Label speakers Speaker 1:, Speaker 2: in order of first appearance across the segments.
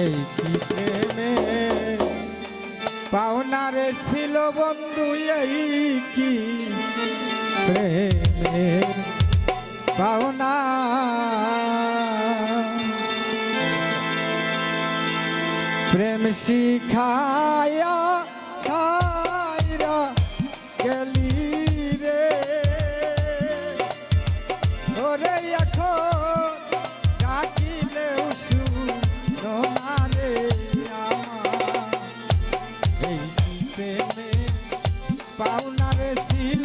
Speaker 1: এই কি প্রেমে? পাওনারে ছিল বন্ধু এই কি প্রেমে? পাওনা। প্রেম শিখায়া প্রেমে পাওনারে ছিল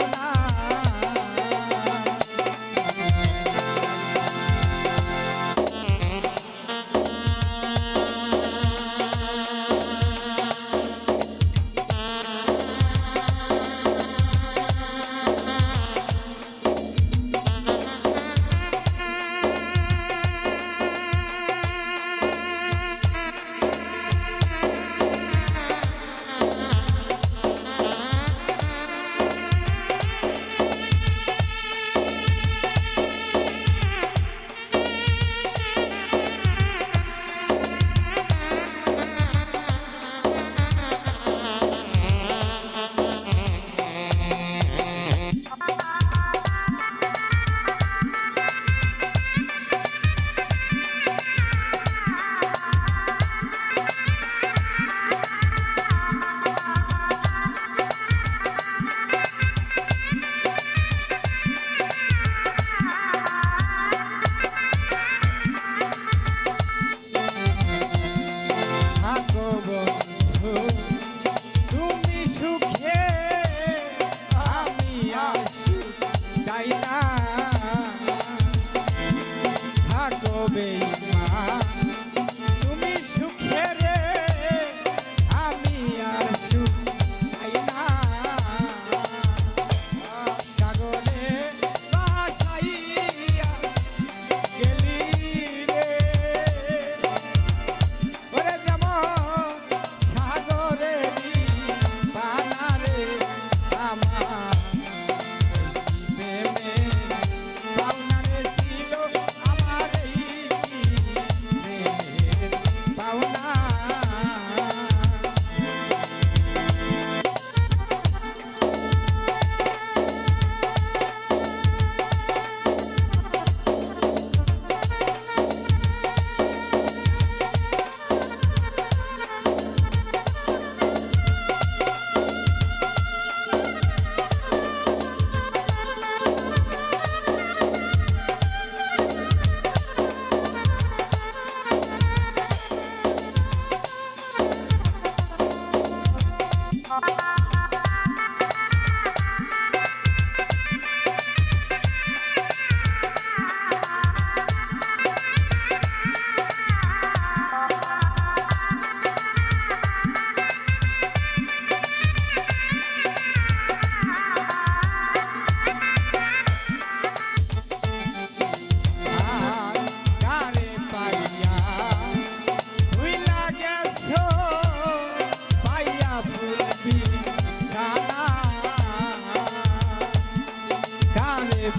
Speaker 1: out.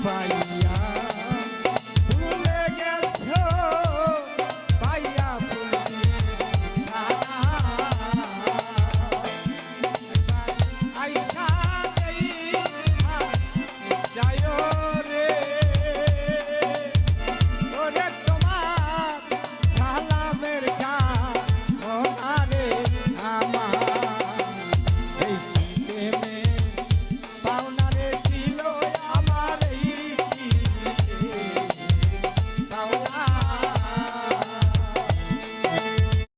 Speaker 1: পাইয়া